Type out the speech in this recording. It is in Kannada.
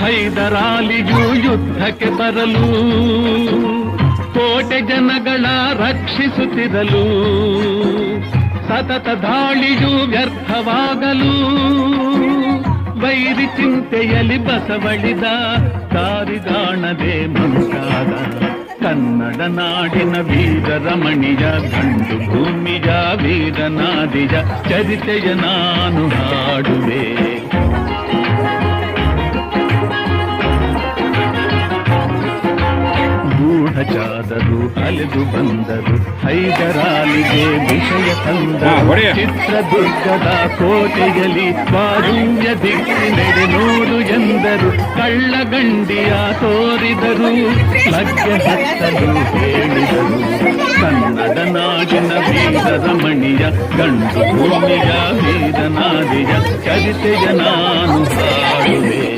ಹೈದರಾಲಿಯು ಯುದ್ಧಕ್ಕೆ ಬರಲು, ಕೋಟೆ ಜನಗಳ ರಕ್ಷಿಸುತ್ತಿರಲು, ಸತತ ದಾಳಿಯು ವ್ಯರ್ಥವಾಗಲು, ವೈರಿ ಚಿಂತೆಯಲ್ಲಿ ಬಸವಳಿದ ದಾರಿಗಾಣದೆ ಮುಂತಾದ ಕನ್ನಡ ನಾಡಿನ ವೀರ ರಮಣಿಯ, ಗಂಡು ಭೂಮಿಯ ವೀರನಾದಿಯ ಚರಿತೆಯ ನಾನು ಹಾಡುವೆ. ಅಲೆದು ಬಂದರು. ಹೈದರಾಲಿಗೆ ವಿಷಯ ತಂದ ತಂದರು. ಚಿತ್ರದುರ್ಗದ ಕೋಟೆಯಲ್ಲಿ ವಾರುಣ್ಯ ದಿಕ್ಕಿನೆಡೆ ನೋಡು ಎಂದರು. ಕಳ್ಳಗಂಡಿಯ ತೋರಿದರು. ಲಗ್ಗೆ ಹತ್ತಲು ಹೇಳಿದರು. ಕನ್ನಡ ನಾಡಿನ ವೀರ ರಮಣಿಯ ಗಂಡು ಭೂಮಿಯ ವೀರನಾದಿಯ ಚರಿತೆಯ ನಾನು ಹಾಡುವೆ.